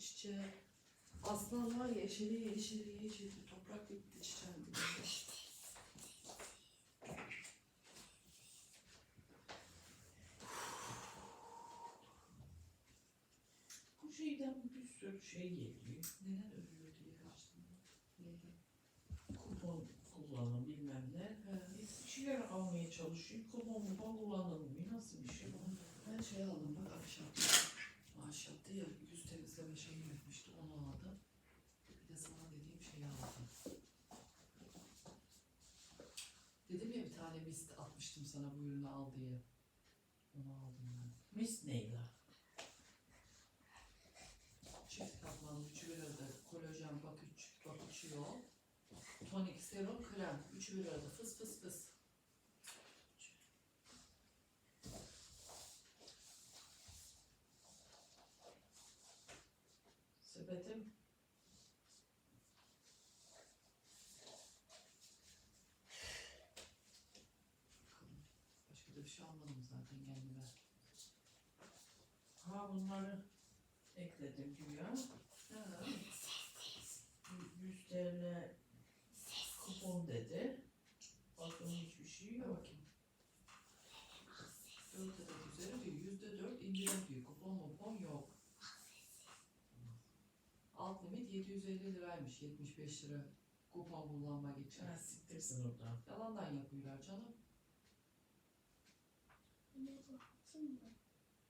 Şu çiçeğe. Aslan var ya yeşili yeşili yeşili. Toprak bitti çiçeğin dibinde. Bu şeyden bir sürü şey geliyor. Neden ölüyor diye. Neydi? Kupon kullanın bilmem ne. He. Bir şeyler almaya çalışıyor. Kupon kupon kullanılmıyor. Nasıl bir şey bu? Ben şey aldım bak ahşap. Ahşaptı ya yüz temizleme şeyi yapmıştı onu aldım. Bir de sana dediğim şeyi aldım. Dedim ya bir tane mist atmıştım sana bu ürünü al diye. Onu aldım ben. Mis Neyla. Çift katmanlı üçü bir arada kolajen bak üç, bak üçü yol. Tonik, serum, krem. Üçü bir arada fıs fıs fıs. Bakalım. Başka da bir şey almadım zaten kendime. Ha bunları ekledim güya. Ha. 100 TL kupon dedi. Bakın hiçbir şey Dur yok. bakayım. Dört adet üzeri diyor. Yüzde dört indirim diyor. Kupon mupon yok. Alt limit 750 liraymış. 75 lira kupon kullanmak için. Ha siktirsin oradan. Yalandan yapıyorlar canım.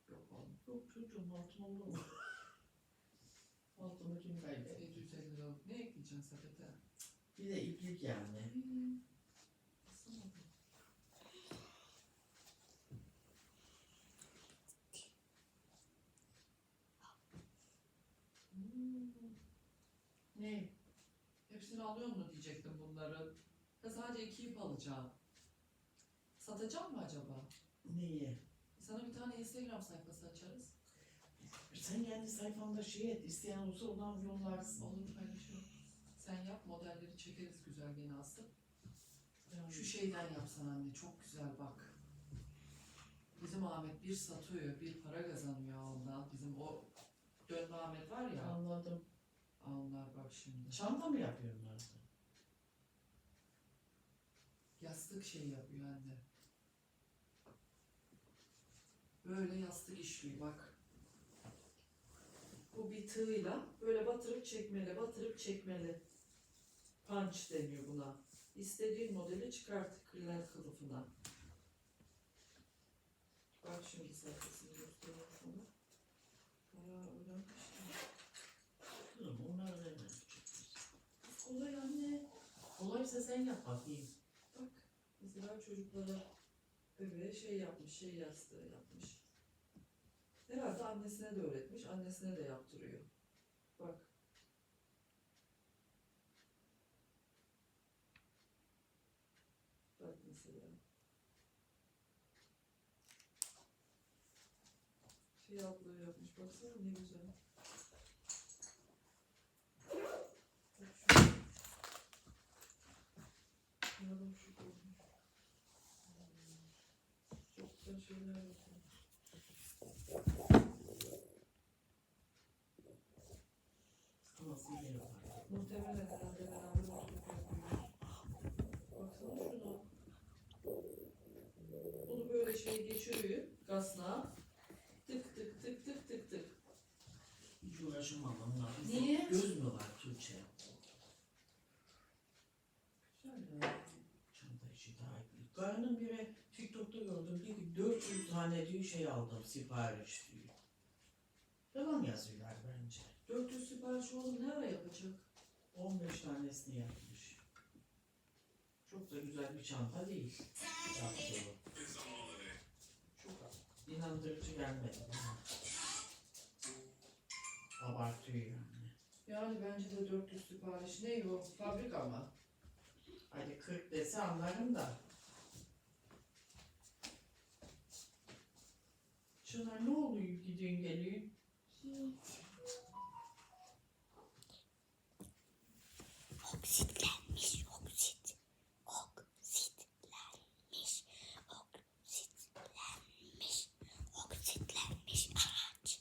Yok oğlum. Yok çocuğum altın olur mu? Altını kim kaybetti? 750 liralık ne ekleyeceksin sepete? Bir de iplik yani. Hmm. Baksana bir. Hmm. Ne? Hepsini alıyor mu diyecektim bunların. Ya sadece iki ip alacağım. Satacağım mı acaba? Neyi? Sana bir tane Instagram sayfası açarız. Sen kendi sayfanda şey et, isteyen olursa oradan yollarsın. Olur paylaşırım. Sen yap modelleri çekeriz güzel gene asıp. Yani Şu şeyden yapsan anne çok güzel bak. Bizim Ahmet bir satıyor bir para kazanıyor ondan. Bizim o dönme Ahmet var ya. Anladım. Onlar bak şimdi. Çanta mı yapıyorlar? Yastık şey yapıyor anne. Böyle yastık işliyor bak. Bu bir tığıyla böyle batırıp çekmeli, batırıp çekmeli. Punch deniyor buna. İstediğin modeli çıkart kırlent kılıfına. Bak şimdi sayfasını göstereyim sana. Bayağı öğrenmiştim. Kızım onlar ne? Kolay anne. Kolaysa sen yap bakayım. Mesela çocuklara bebeğe şey yapmış, şey yastığı yapmış. Herhalde annesine de öğretmiş, annesine de yaptırıyor. Bak. Bak mesela. Şey abla yapmış, baksana ne güzel. Bak şu. Yarım şu olmuş. Çok güzel şeyler var. Muhtemelen herhalde böyle şey geçiriyor gazla. Tık tık tık tık tık tık. Hiç uğraşamam? Göz mü var Tuğçe? Güzel ya. Çanta işi daha iyi. Karının biri TikTok'ta gördüm. Diyor ki 400 tane diyor şey aldım sipariş diyor. Yalan yazıyorlar bence. 400 sipariş oğlum ne ara yapacak? 15 tanesini yapmış. Çok da güzel bir çanta değil. Yaptığı. Çok İnandırıcı gelmedi bana. Abartıyor yani. Yani bence de 400 sipariş ne o? Fabrika mı? Hadi 40 dese anlarım da. düğün geliyor? Oksitlenmiş, oksit. Oksitlenmiş, oksitlenmiş, oksitlenmiş araç.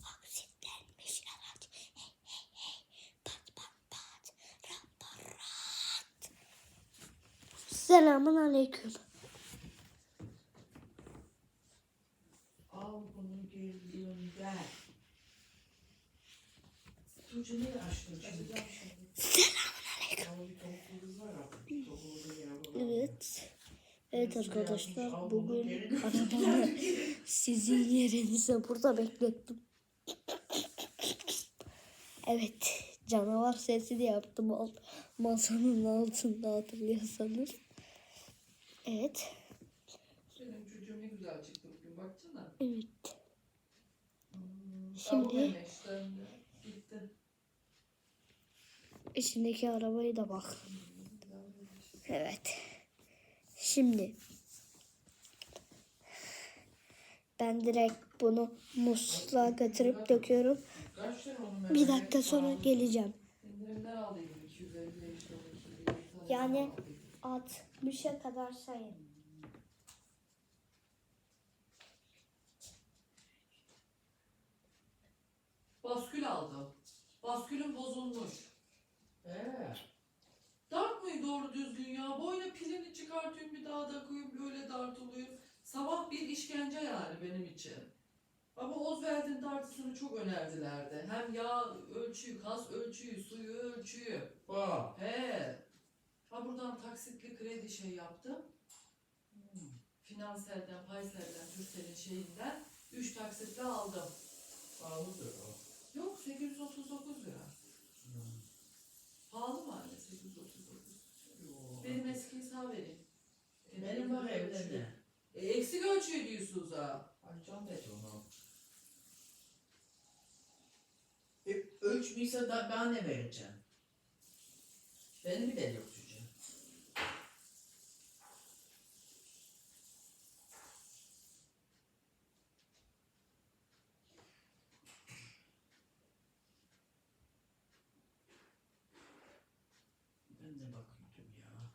Oksitlenmiş araç. Hey hey hey, pat pat pat, ram parat. Selamun aleyküm. Evet. Evet arkadaşlar bugün arabamı sizin yerinize burada beklettim. Evet canavar sesi de yaptım alt, masanın altında hatırlıyorsanız. Evet. Benim çocuğum ne güzel çıktı bugün baksana. Evet. Şimdi. İçindeki arabayı da bak. Evet. Şimdi ben direkt bunu musluğa götürüp döküyorum. Bir dakika sonra geleceğim. İndirimden aldıydım 250 işte 250 tane Yani- aldıydım. 60'a kadar sayın. Baskül aldım. Baskülüm bozulmuş. Ee, Dart mıydı doğru düzgün ya? Boyuna pilini çıkartıyorum bir daha takıyorum böyle dart oluyor. Sabah bir işkence yani benim için. Ama Oswald'in tartısını çok önerdilerdi. Hem yağ ölçüyü, kas ölçüyü, suyu ölçüyü. bak. He. Ha buradan taksitli kredi şey yaptım. Hmm. Finanselden, Paysel'den, Türksel'in şeyinden 3 taksitle aldım. Pahalıdır o. Yok 839 lira. Hmm. Pahalı mı anne 839? Yo. Benim eskiyi sağ vereyim. Benim var evde de. E, eksik ölçüyor diyorsunuz ha. Açacağım dedi onu. E, ölçmüyse da ben ne vereceğim? Beni mi delirteceksin? Ben de bakıyordum ya.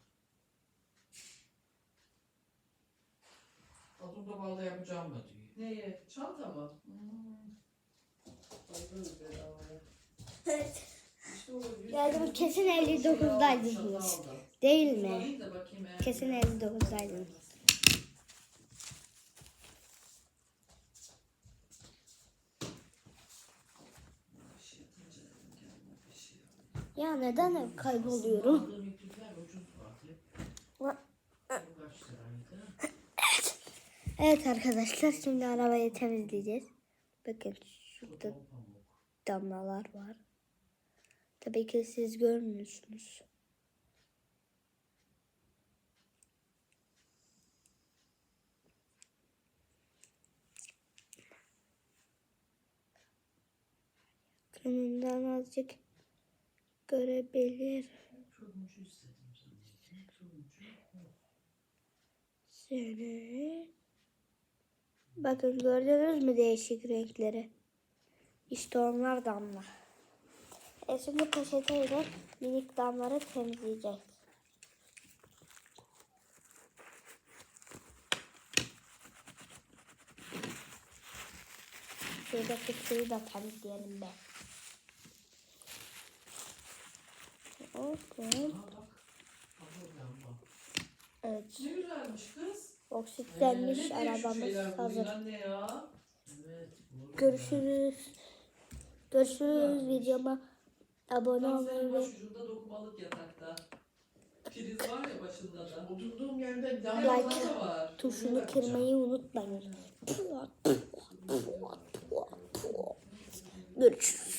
Adımda bağlı yapacağım mı diyor. Neye? Çanta mı? Hmm. Bayılırız bedavaya. Evet. İşte o yüz- Yani bu kesin 59'daydınız. çanta aldım. Değil mi? Sorayım da bakayım eğer- Kesin 59'daydınız. Bir şey yapınca dedim kendime bir şey. Ya neden hep kayboluyorum? Aldığım Evet arkadaşlar şimdi arabayı temizleyeceğiz. Bakın şurada damlalar var. Tabii ki siz görmüyorsunuz. Kanından azıcık görebilir. Turuncu Bakın gördünüz mü değişik renkleri? İşte onlar damla. E şimdi peçeteyle minik damları temizleyeceğiz. Şuradaki suyu da temizleyelim be. Lamba. Evet. Ne güzelmiş kız. Oksitlenmiş Ee, arabamız hazır. Görüşürüz. Görüşürüz. Videoma abone olmayı ve başucunda dokunmalık yatakta. Priz var ya başında da. Oturduğum yerde Like lamba Like var. tuşunu kırmayı unutmayın. Görüşürüz.